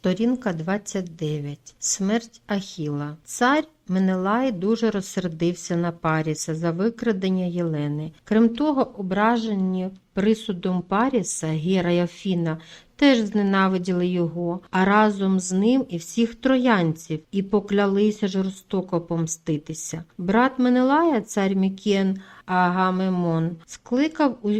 Сторінка 29. Смерть Ахіла. Цар Менелай дуже розсердився на Паріса за викрадення Єлени. Крім того, ображені присудом Паріса, Гера й Афіна, теж зненавиділи його, а разом з ним і всіх троянців, і поклялися жорстоко помститися. Брат Менелая, цар Мікен Агамемон, скликав у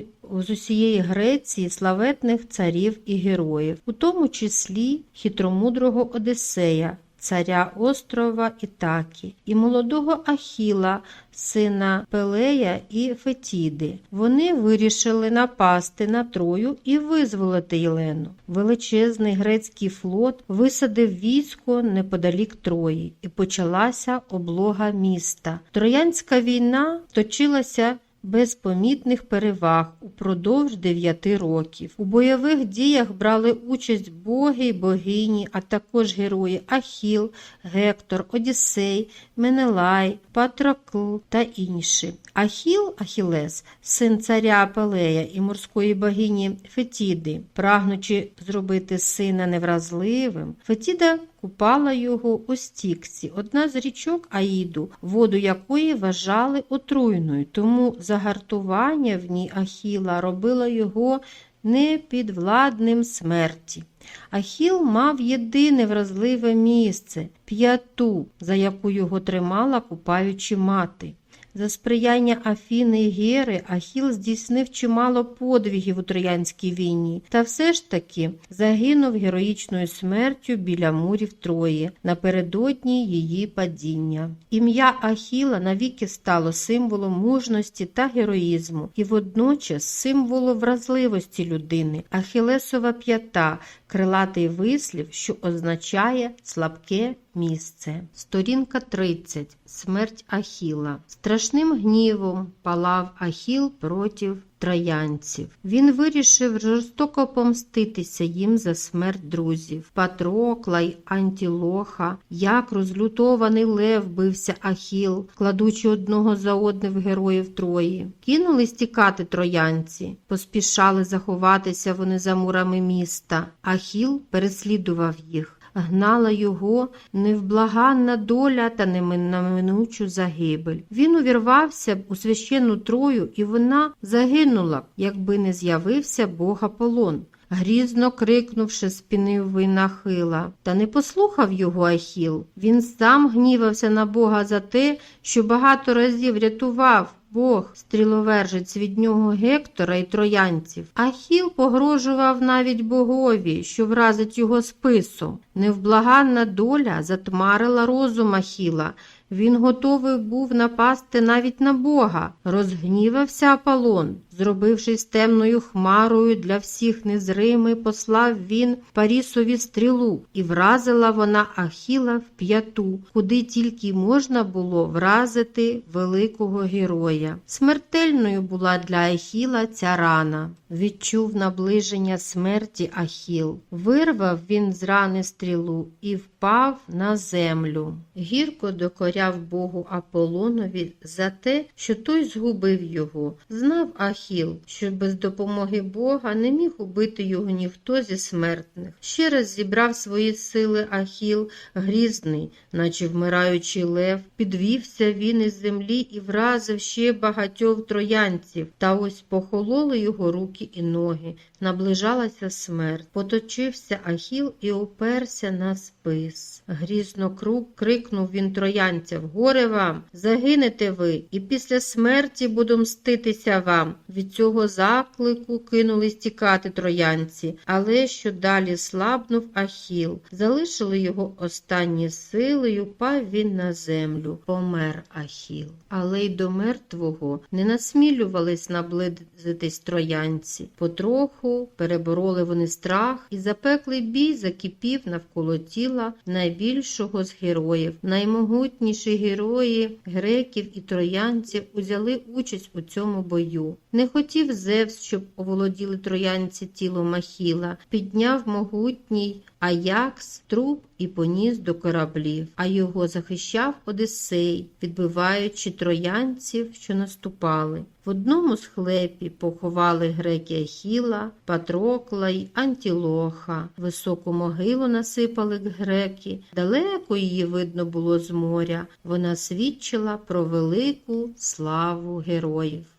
з усієї Греції славетних царів і героїв, у тому числі хитромудрого Одисея, царя острова Ітакі, і молодого Ахіла, сина Пелея і Фетіди. Вони вирішили напасти на Трою і визволити Єлену. Величезний грецький флот висадив військо неподалік Трої, і почалася облога міста. Троянська війна точилася без помітних переваг упродовж дев'яти років. У бойових діях брали участь боги й богині, а також герої Ахіл, Гектор, Одіссей, Менелай, Патрокл та інші. Ахіл, Ахілес, син царя Апелея і морської богині Фетіди, прагнучи зробити сина невразливим, Фетіда купала його у стікці, одна з річок Аїду, воду якої вважали отруйною, тому загартування в ній Ахіла робило його непідвладним смерті. Ахіл мав єдине вразливе місце п'яту, за яку його тримала купаючи мати. За сприяння Афіни і Гери Ахіл здійснив чимало подвигів у Троянській війні, та все ж таки загинув героїчною смертю біля мурів Трої напередодні її падіння. Ім'я Ахіла навіки стало символом мужності та героїзму і водночас символом вразливості людини, Ахілесова п'ята, крилатий вислів, що означає слабке місце. Сторінка 30. Смерть Ахіла. Страшним гнівом палав Ахіл проти троянців. Він вирішив жорстоко помститися їм за смерть друзів. Патрокла й Антілоха, як розлютований лев бився Ахіл, кладучи одного за одним героїв Трої. Кинулись тікати троянці, поспішали заховатися вони за мурами міста. Ахіл переслідував їх. Гнала його невблаганна доля та неминучу загибель. Він увірвався б у священну трою, і вона загинула якби не з'явився бог Аполлон. Грізно крикнувши, спінив винахила. Та не послухав його Ахіл. Він сам гнівався на Бога за те, що багато разів рятував Бог, стріловержець від нього Гектора і троянців. Ахіл погрожував навіть богові, що вразить його списом. Невблаганна доля затмарила розум Ахіла. Він готовий був напасти навіть на Бога. Розгнівався Аполлон. Зробившись темною хмарою для всіх незримий, послав він Парісові стрілу, і вразила вона Ахіла в п'яту, куди тільки можна було вразити великого героя. Смертельною була для Ахіла ця рана. Відчув наближення смерті Ахіл. Вирвав він з рани стрілу і впав на землю. Гірко докоряв Богу Аполлонові за те, що той згубив його. Знав Ахіл, що без допомоги Бога не міг убити його ніхто зі смертних. Ще раз зібрав свої сили Ахіл, грізний, наче вмираючий лев, підвівся він із землі і вразив ще багатьох троянців. Та ось похололи його руки і ноги. Наближалася смерть. Поточився Ахіл і оперся на спис. Грізно круг крикнув він троянцям Горе вам, загинете ви, і після смерті буду мститися вам. Від цього заклику кинулись тікати троянці, але що далі слабнув Ахіл. Залишили його останні й упав він на землю. Помер Ахіл. Але й до мертвого не насмілювались наблизитись троянці. Потроху перебороли вони страх, і запеклий бій закипів навколо тіла найбільшого з героїв. Наймогутніші герої греків і троянців узяли участь у цьому бою. Не хотів Зевс, щоб оволоділи троянці тілом Махіла, підняв могутній Аякс труп і поніс до кораблів, а його захищав Одисей, відбиваючи троянців, що наступали. В одному з хлепі поховали греки Ахіла, Патрокла й Антілоха. Високу могилу насипали греки, далеко її видно було з моря. Вона свідчила про велику славу героїв.